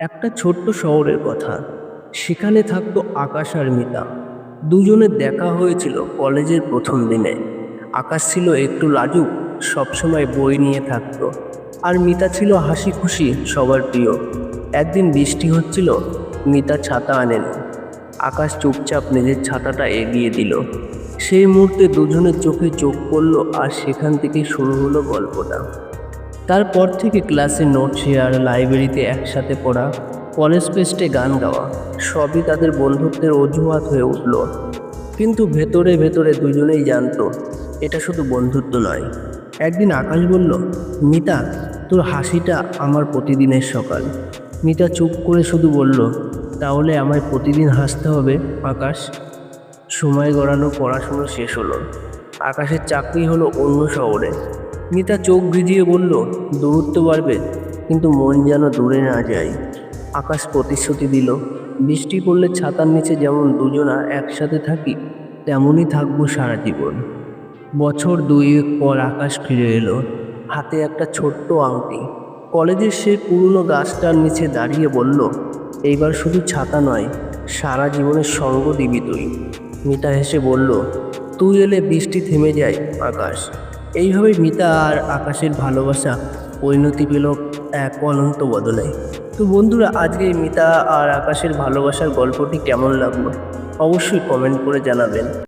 একটা ছোট্ট শহরের কথা। সেখানে থাকতো আকাশ আর মিতা। দুজনের দেখা হয়েছিল কলেজের প্রথম দিনে। আকাশ ছিল একটু লাজুক, সবসময় বই নিয়ে থাকতো। আর মিতা ছিল হাসি খুশি সবার প্রিয়। একদিন বৃষ্টি হচ্ছিল, মিতা ছাতা আনেনি। আকাশ চুপচাপ নিজের ছাতাটা এগিয়ে দিল। সেই মুহূর্তে দুজনের চোখে চোখ পড়ল আর সেখান থেকে শুরু হলো গল্পটা। তারপর থেকে ক্লাসে নোট শেয়ার, লাইব্রেরিতে একসাথে পড়া কলেজ পেস্টে গান গাওয়া, সবই তাদের বন্ধুত্বের অজুহাত হয়ে উঠল। কিন্তু ভেতরে ভেতরে দুজনেই জানতো, এটা শুধু বন্ধুত্ব নয়। একদিন আকাশ বলল, মিতা, তোর হাসিটা আমার প্রতিদিনের সকাল। মিতা চুপ করে শুধু বলল, তাহলে আমায় প্রতিদিন হাসতে হবে, আকাশ? সময় গড়ানো পড়াশুনো শেষ হলো। আকাশের চাকরি হলো অন্য শহরে। মিতা চোখ ভিজিয়ে বলল, দূরত্ব বাড়বে, কিন্তু মন যেন দূরে না যায়। আকাশ প্রতিশ্রুতি দিল, বৃষ্টি পড়লে ছাতার নিচে যেমন দুজনা একসাথে থাকি, তেমনই থাকব সারা জীবন। বছর দুয়েক পর আকাশ ফিরে এলো, হাতে একটা ছোট্ট আংটি। কলেজের সে পুরনো গাছটার নিচে দাঁড়িয়ে বলল, এইবার শুধু ছাতা নয়, সারা জীবনের সঙ্গ দিবি তুই। মিতা হেসে বলল, তুই এলে বৃষ্টি থেমে যায়, আকাশ। এইভাবে মিতা আর আকাশের ভালোবাসা, পরিণতি পেল এক অনন্ত বদলে। তো বন্ধুরা, আজকে মিতা আর আকাশের ভালোবাসার গল্পটি কেমন লাগল? অবশ্যই কমেন্ট করে জানাবেন।